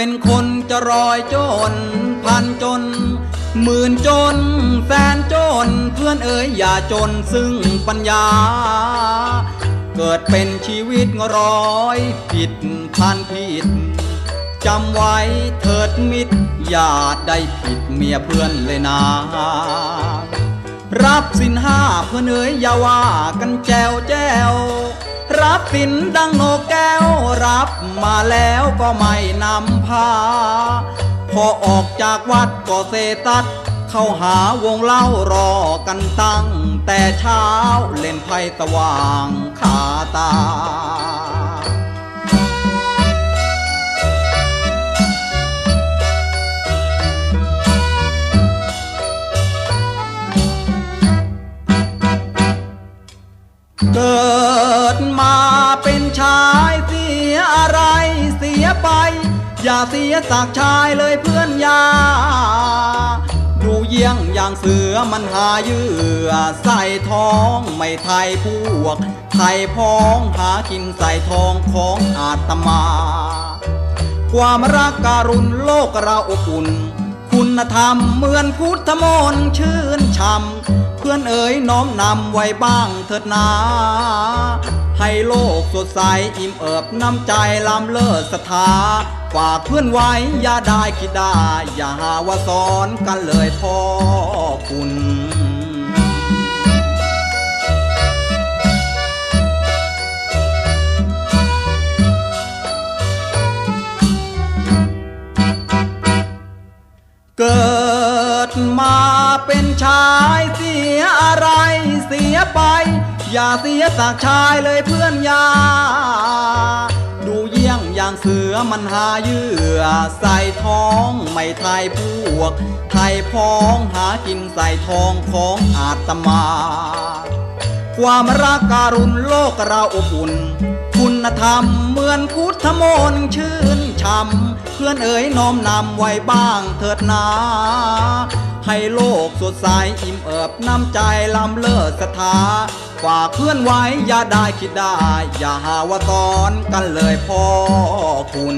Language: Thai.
เป็นคนจะรอยจน พันจน หมื่นจน แสนจน เพื่อนเอ๋ยอย่าจนซึ่งปัญญา เกิดเป็นชีวิตร้อยผิดพันผิดจำไว้เถิดมิตรอย่าได้ผิดเมียเพื่อนเลยนะ รับสินห้าเพื่อนเอ๋ยอย่าว่ากันแจวแจว รับสินดังโนแก้วรับมาแล้วก็ไม่นำพา พอออกจากวัดก็เซตัด เข้าหาวงเล่ารอกันตั้ง แต่เช้าเล่นไพ่สว่างคาตา เสียสักชายเลยเพื่อนยา ดูเยี่ยงอย่างเสือมันหาเยื่อใส่ท้องไม่ไทยพวก ไทยพ้องหากินใส่ทองของอาตมา ความรักการุณโลกเราอบอุ่น คุณธรรมเหมือนพุทธมนต์ชื่นช่ำ พื่อนเอ๋ยน้อมนำไว้บ้างเถิดนาให้โลกสดใสอิ่มเอิบน้ำใจลำเลิศศรัทธาฝากเพื่อนไว้อย่าได้คิดได้อย่าหาว่าสอนกันเลยพ่อคุณ เป็นชายเสียอะไรเสียไป อย่าเสียสากชายเลยเพื่อนยา ดูเยี่ยงอย่างเสือมันหาเยื่อ ใส่ท้องไม่ไทยพวก ไทยพ้องหากินใส่ทองของอาตมา ความรักการุณโลกเราอบอุ่น คุณธรรมเหมือนพุทธมนต์ชื่นช่ำเพื่อนเอ๋ยน้อมนำไว้บ้างเถิดนา ให้โลกสดใสอิ่มเอิบน้ำใจลำเลิศศรัทธาฝากเพื่อนไว้อย่าได้คิดได้ อย่าหาว่าตอนกันเลยพ่อคุณ